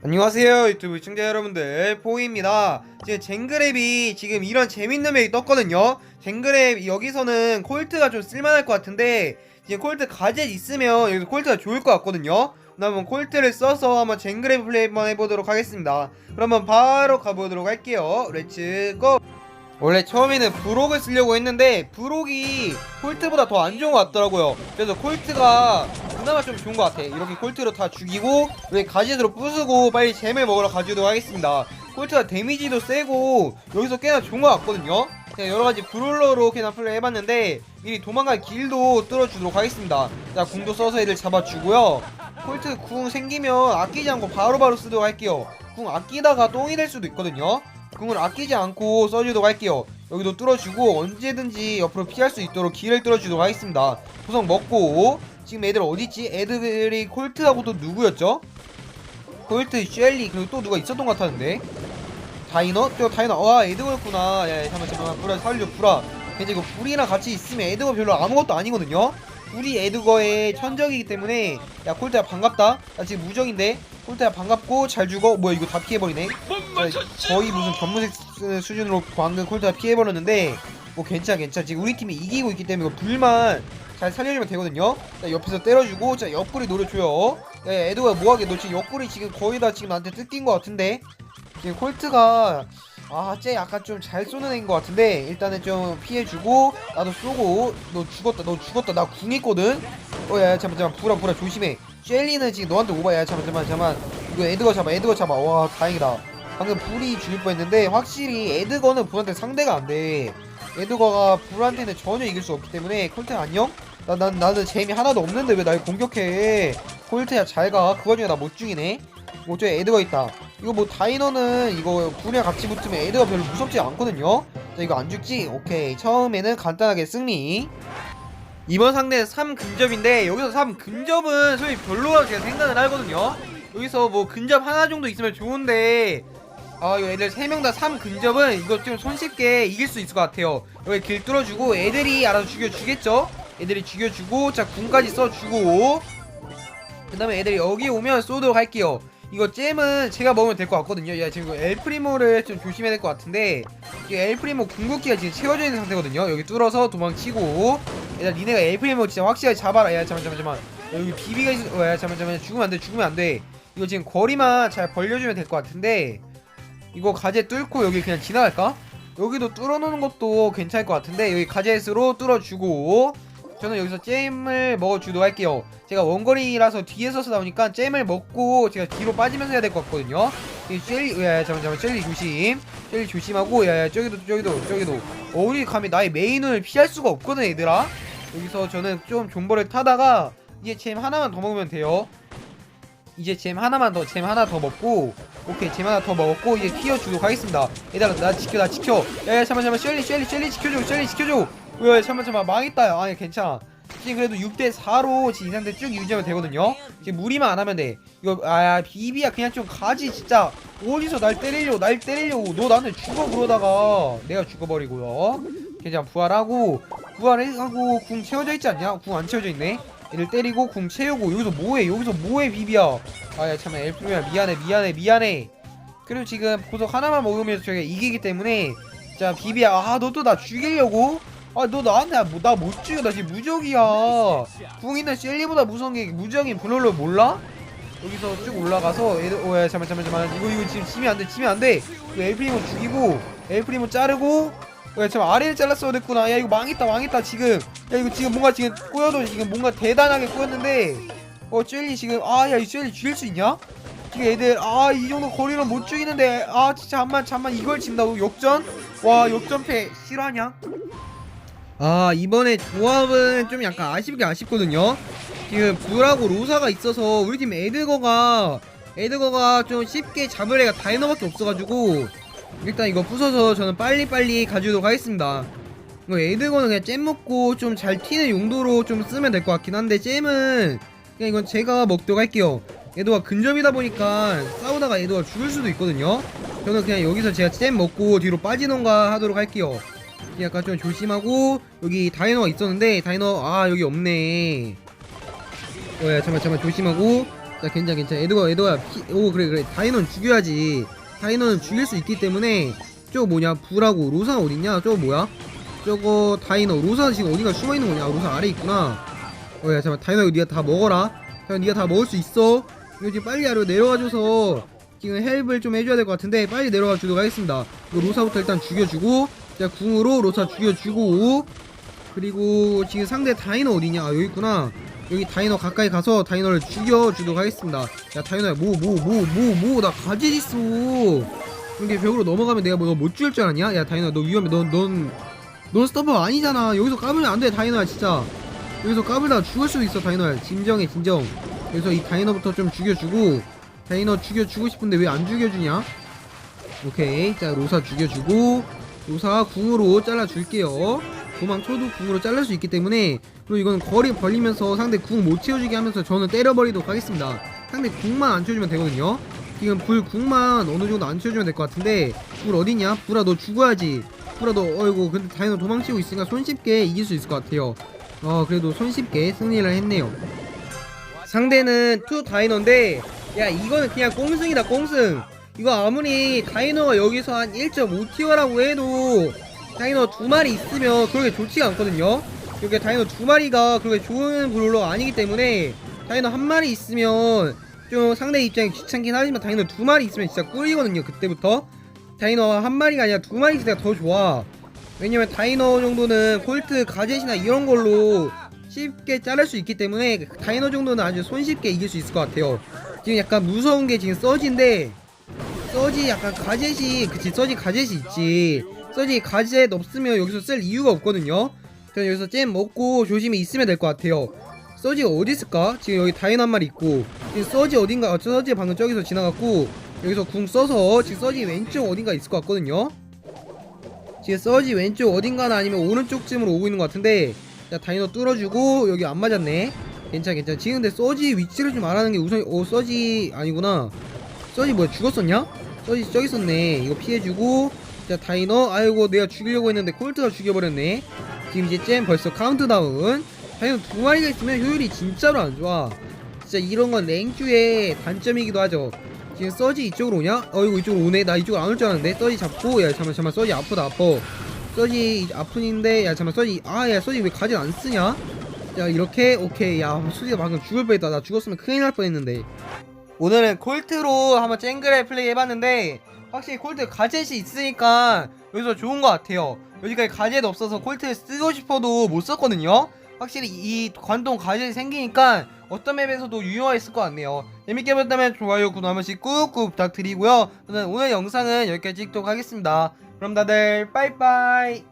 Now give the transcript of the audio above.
안녕하세요 유튜브 시청자 여러분들. 포이입니다. 지금 젠그랩이 지금 이런 재밌는 맵이 떴거든요. 젠그랩 여기서는 콜트가 좀 쓸만할 것 같은데 지금 콜트 가젯 있으면 여기서 콜트가 좋을 것 같거든요. 그럼 한번 콜트를 써서 한번 젠그랩 플레이 한번 해보도록 하겠습니다. 그러면 바로 가보도록 할게요. 렛츠고 원래 처음에는 브록을 쓰려고 했는데 브록이 콜트보다 더 안 좋은 것 같더라고요. 그래서 콜트가 그나마 좀 좋은 것 같아. 이렇게 콜트로 다 죽이고 우리 가지드로 부수고 빨리 잼을 먹으러 가주도록 하겠습니다. 콜트가 데미지도 세고 여기서 꽤나 좋은 것 같거든요. 제가 여러가지 브롤러로 그냥 플레이 해봤는데 미리 도망갈 길도 뚫어주도록 하겠습니다. 자 궁도 써서 애들 잡아주고요. 콜트 궁 생기면 아끼지 않고 바로바로 쓰도록 할게요. 궁 아끼다가 똥이 될 수도 있거든요 궁을 아끼지 않고 써주도록 할게요. 여기도 뚫어주고 언제든지 옆으로 피할 수 있도록 길을 뚫어주도록 하겠습니다. 구성 먹고 지금 애들 어디있지? 애들이 콜트하고 또 누구였죠? 콜트, 쉘리 그리고 또 누가 있었던 것 같았는데. 다이너? 저 다이너. 와 에드거였구나. 야, 야 잠깐만 잠깐만. 불아 살려 불아 근데 이거 불이랑 같이 있으면 에드거 별로 아무것도 아니거든요 불이 에드거의 천적이기 때문에 야 콜트야 반갑다. 나 지금 무적인데? 콜트야 반갑고 잘 죽어. 뭐야 이거 다 피해버리네. 자, 거의 무슨 전문색 수- 수준으로 방금 콜트가 피해버렸는데 뭐 괜찮아 괜찮아. 지금 우리 팀이 이기고 있기 때문에 이거 불만 잘 살려주면 되거든요. 자 옆에서 때려주고 자 옆구리 노려줘요. 야, 야 에드가 뭐하게? 너 지금 옆구리 지금 거의 다 지금 나한테 뜯긴 것 같은데? 지금 콜트가 아쟤 약간 좀 잘 쏘는 애인 것 같은데 일단은 좀 피해주고 나도 쏘고 너 죽었다 너 죽었다 나 궁 있거든? 어야 잠깐 잠깐 불아 불아 조심해. 젤리는 지금 너한테 오바 야 잠깐 잠깐 잠깐 이거 에드거 잡아 에드거 잡아. 와 다행이다. 방금 불이 죽일 뻔했는데 확실히 에드거는 불한테 상대가 안돼. 에드거가 불한테는 전혀 이길 수 없기 때문에 콜트 안녕? 나, 난, 나는 재미 하나도 없는데 왜 날 공격해? 콜트야 잘가. 그 와중에 나 못 죽이네 뭐 저기 에드거 있다. 이거 뭐 다이너는 이거 불이랑 같이 붙으면 에드가 별로 무섭지 않거든요. 자 이거 안 죽지? 오케이. 처음에는 간단하게 승리. 이번 상대는 3근접인데 여기서 3근접은 소위 별로라고 제가 생각을 하거든요. 여기서 뭐 근접 하나 정도 있으면 좋은데 아 이거 애들 3명 다 3근접은 이거 좀 손쉽게 이길 수 있을 것 같아요. 여기 길 뚫어주고 애들이 알아서 죽여주겠죠? 애들이 죽여주고 자 궁까지 써주고. 그 다음에 애들이 여기 오면 쏘도록 할게요 이거 잼은 제가 먹으면 될 것 같거든요. 야 지금 엘프리모를 좀 조심해야 될 것 같은데 이 엘프리모 궁극기가 지금 채워져 있는 상태거든요. 여기 뚫어서 도망치고 일단 니네가 엘프리모 진짜 확실하게 잡아라. 야 잠깐 잠깐 잠깐 여기 비비가 있어. 어, 야 잠깐 잠깐 죽으면 안돼 죽으면 안돼. 이거 지금 거리만 잘 벌려주면 될 것 같은데 이거 가재 뚫고 여기 그냥 지나갈까? 여기도 뚫어놓는 것도 괜찮을 것 같은데 여기 가젯으로 뚫어주고 저는 여기서 잼을 먹어 주도록 할게요. 제가 원거리라서 뒤에서 나오니까 잼을 먹고 제가 뒤로 빠지면서 해야 될 것 같거든요. 이 젤리 야 야 잠깐 잠깐 젤리 조심. 젤리 조심하고 야야 저기도 저기도 저기도. 어디 감히 나의 메인을 피할 수가 없거든 얘들아. 여기서 저는 좀 존버를 타다가 이제 잼 하나만 더 먹으면 돼요. 이제 잼 하나만 더 잼 하나 더 먹고 오케이 잼 하나 더 먹었고 이제 튀어주도록 하겠습니다. 얘들아 나 지켜 나 지켜. 야야 잠만 잠만 셜리 셜리 셜리 지켜줘 셜리 지켜줘 왜 잠만 잠만 망했다 아니 괜찮아. 지금 그래도 6대 4로 지금 이 상태 쭉 유지하면 되거든요. 지금 무리만 안 하면 돼. 이거 아 비비야 그냥 좀 가지 진짜. 어디서 날 때리려고 날 때리려고. 너 나한테 죽어 그러다가 내가 죽어버리고요. 괜찮아. 부활하고 부활하고 궁 채워져 있지 않냐? 궁 안 채워져 있네. 얘를 때리고 궁 채우고 여기서 뭐해? 여기서 뭐해 비비야? 아야 참아 엘프리야 미안해 미안해 미안해. 그리고 지금 보석 하나만 먹으면서 저희가 이기기 때문에 자 비비야. 아 너 또 나 죽이려고 아 너 나한테 나못 죽여 나 지금 무적이야. 궁 있는 셀리보다 무서운 게 무적인 블롤로 몰라? 여기서 쭉 올라가서 애들 오야 잠만 잠만 잠만. 이거 이거 지금 치면 안돼 치면 안돼. 이거 엘프리모 죽이고 엘프리모 자르고. 야 잠깐 아래를 잘랐어야 됐구나. 야 이거 망했다 망했다 지금. 야 이거 지금 뭔가 지금 꼬여도 지금 뭔가 대단하게 꼬였는데. 어 젤리 지금 아 야 이 젤리 죽일 수 있냐? 지금 애들 아 이 정도 거리는 못 죽이는데. 아 진짜 잠만 잠만. 이걸 진다고? 역전? 와 역전패. 실화냐? 아 이번에 조합은 좀 약간 아쉽게 아쉽거든요. 지금 불하고 로사가 있어서 우리 팀 에드거가 에드거가 좀 쉽게 잡을 애가 다이너밖에 없어가지고 일단 이거 부숴서 저는 빨리빨리 가져오도록 하겠습니다. 이거 에드거는 그냥 잼 먹고 좀 잘 튀는 용도로 좀 쓰면 될 것 같긴 한데 잼은 그냥 이건 제가 먹도록 할게요. 에드가 근접이다 보니까 싸우다가 에드가 죽을 수도 있거든요. 저는 그냥 여기서 제가 잼 먹고 뒤로 빠지던가 하도록 할게요 약간 좀 조심하고 여기 다이너가 있었는데 다이너 아 여기 없네. 어야 잠깐 잠깐 조심하고. 자 괜찮아 괜찮아. 에드가 에드가 피... 오 그래 그래. 다이너는 죽여야지. 다이너는 죽일 수 있기 때문에 저거 뭐냐? 부라고. 로사 어딨냐? 저거 뭐야? 저거 다이너. 로사 지금 어디가 숨어있는 거냐? 로사 아래 있구나. 어야 잠깐 다이너 이거 니가 다 먹어라. 다이너 니가 다 먹을 수 있어. 이거 지금 빨리 아래로 내려와줘서 지금 헬프를 좀 해줘야 될 것 같은데 빨리 내려와 주도록 하겠습니다. 이거 로사부터 일단 죽여주고 자 궁으로 로사 죽여주고 그리고 지금 상대 다이너 어디냐? 아 여기 있구나. 여기 다이너 가까이 가서 다이너를 죽여주도록 하겠습니다. 야 다이너야 뭐 뭐 뭐 뭐 뭐 나 가질 있어. 이게 벽으로 넘어가면 내가 뭐 못 죽일 줄 알았냐? 야 다이너 너 위험해. 넌넌 넌 스토퍼 아니잖아. 여기서 까불면 안 돼 다이너야 진짜. 여기서 까불다가 죽을 수도 있어 다이너야. 진정해 진정. 그래서 이 다이너부터 좀 죽여주고 다이너 죽여주고 싶은데 왜 안 죽여주냐? 오케이. 자 로사 죽여주고 로사 궁으로 잘라줄게요. 도망쳐도 궁으로 잘릴 수 있기 때문에 그리고 이건 거리 벌리면서 상대 궁 못 채워주게 하면서 저는 때려버리도록 하겠습니다. 상대 궁만 안 채워주면 되거든요. 지금 불 궁만 어느 정도 안 채워주면 될 것 같은데 불 어딨냐? 불아 너 죽어야지. 불아 너 어이구 근데 다이너 도망치고 있으니까 손쉽게 이길 수 있을 것 같아요. 어 그래도 손쉽게 승리를 했네요. 상대는 투 다이너인데 야 이거는 그냥 꽁승이다 꽁승 이거 아무리 다이너가 여기서 한 1.5티어라고 해도 다이너 두 마리 있으면 그렇게 좋지가 않거든요. 이렇게 다이너 두 마리가 그렇게 좋은 블루가 아니기 때문에 다이너 한 마리 있으면 좀 상대 입장에 귀찮긴 하지만 다이너 두 마리 있으면 진짜 꿀이거든요 그때부터. 다이너 한 마리가 아니라 두 마리 있으니까 더 좋아. 왜냐면 다이너 정도는 콜트 가젯이나 이런 걸로 쉽게 자를 수 있기 때문에 다이너 정도는 아주 손쉽게 이길 수 있을 것 같아요. 지금 약간 무서운 게 지금 서지인데 서지 약간 가젯이 그치 서지 가젯이 있지. 서지 가젯 없으면 여기서 쓸 이유가 없거든요. 그래서 여기서 잼 먹고 조심히 있으면 될 것 같아요. 서지가 어디 있을까? 지금 여기 다이너 한 마리 있고. 지금 서지 어딘가 어, 서지 방금 저기서 지나갔고 여기서 궁 써서 지금 서지 왼쪽 어딘가 있을 것 같거든요. 지금 서지 왼쪽 어딘가나 아니면 오른쪽쯤으로 오고 있는 것 같은데 자 다이너 뚫어주고 여기 안 맞았네. 괜찮아 괜찮아. 지금 근데 서지 위치를 좀 알아는 게 우선 어 서지 아니구나 서지 뭐야 죽었었냐? 서지 저기 있었네. 이거 피해주고. 자 다이너. 아이고 내가 죽이려고 했는데 콜트가 죽여버렸네. 지금 이제 잼 벌써 카운트다운. 다이너 두 마리가 있으면 효율이 진짜로 안 좋아. 진짜 이런 건 랭주의 단점이기도 하죠. 지금 서지 이쪽으로 오냐? 어이구 이쪽으로 오네. 나 이쪽으로 안 올 줄 알았는데. 서지 잡고. 야 잠깐만 잠깐만. 서지 아프다 아파. 서지 아픈인데 야 잠깐만. 서지 아야 서지 왜 가지 안 쓰냐? 야 이렇게? 오케이. 야 수지가 방금 죽을 뻔했다. 나 죽었으면 큰일 날 뻔했는데 오늘은 콜트로 한번 쨍그레 플레이 해봤는데 확실히 콜트 가젯이 있으니까 여기서 좋은 것 같아요. 여기까지 가젯 없어서 콜트 쓰고 싶어도 못 썼거든요. 확실히 이 관동 가젯이 생기니까 어떤 맵에서도 유효했을 것 같네요. 재밌게 보셨다면 좋아요 구독 한 번씩 꾹꾹 부탁드리고요. 저는 오늘 영상은 여기까지 찍도록 하겠습니다. 그럼 다들 빠이빠이